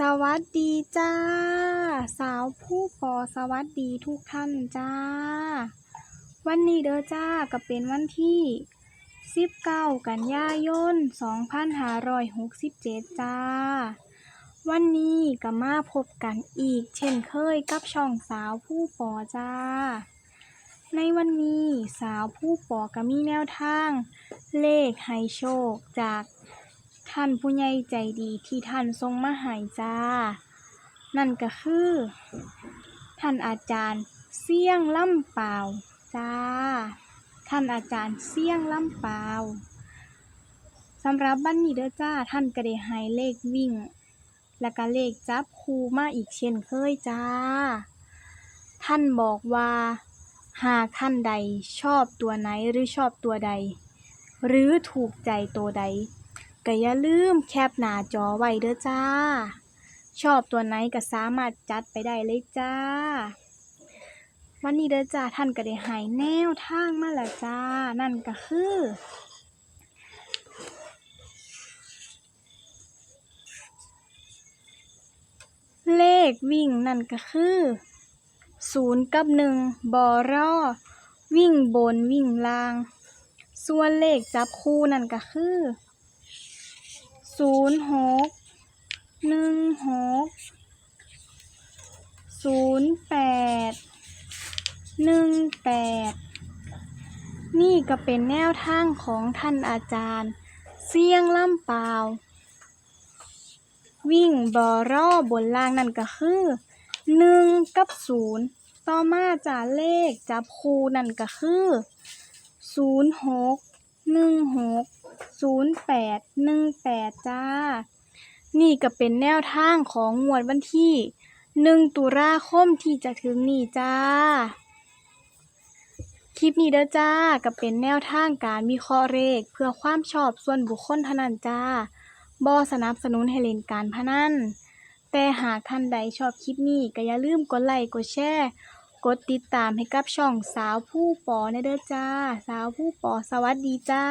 สวัสดีจ้า สาวผู้ปอสวัสดีทุกท่านจ้า วันนี้เด้อจ้าก็เป็นวันที่ 19 กันยายน 2567 จ้า วันนี้ก็มาพบกันอีก เช่นเคยกับช่องสาวผู้ปอจ้า ในวันนี้สาวผู้ปอก็มีแนวทาง เลขให้โชคจาก ท่านผู้ใหญ่ใจดีที่ท่านทรงมาให้จ้า นั่นก็คือ ท่านอาจารย์เสี่ยงล่ำเปล่าจ้า ท่านอาจารย์เสี่ยงล่ำเปล่าสำหรับบันนี้เด้อจ้าท่านก็ได้ให้เลขวิ่ง และก็เลขจับคูมาอีกเช่นเคยจ้า ท่านบอกว่า หากท่านใดชอบตัวไหนหรือชอบตัวใด หรือถูกใจตัวใด ก็อย่าลืมแคปหน้าจอไว้เด้อจ้า ชอบตัวไหนก็สามารถจัดไปได้เลยจ้า วันนี้เด้อจ้าท่านก็ได้หายแนวทางมาแล้วจ้า นั่นก็คือเลขวิ่งนั่นก็คือศูนย์กับหนึ่งบอรอวิ่งบนวิ่งล่าง ส่วนเลขจับคู่นั่นก็คือ ศูนย์หกหนึ่งหกศูนย์แปดหนึ่งแปดนี่ก็เป็นแนวทางของท่านอาจารย์ เสี่ยงล่ำเปล่า วิ่งบอรอบนล่างนั่นก็คือหนึ่งกับศูนย์ต่อมาจากเลขจับคูนั่นก็คือศูนย์หกหนึ่งหก ศูนย์แปดหนึ่งแปดจ้า นี่ก็เป็นแนวทางของงวดวันที่หนึ่งตุลาคมที่จะถึงนี่จ้า คลิปนี้เด้อจ้าก็เป็นแนวทางการวิเคราะห์เลขเพื่อความชอบส่วนบุคคลเท่านั้นจ้าบอสนับสนุนให้เล่นการพนัน แต่หากท่านใดชอบคลิปนี้ก็อย่าลืมกดไลค์กดแชร์ กดติดตามให้กับช่องสาวผู้ปอในเด้อจ้า สาวผู้ปอสวัสดีจ้า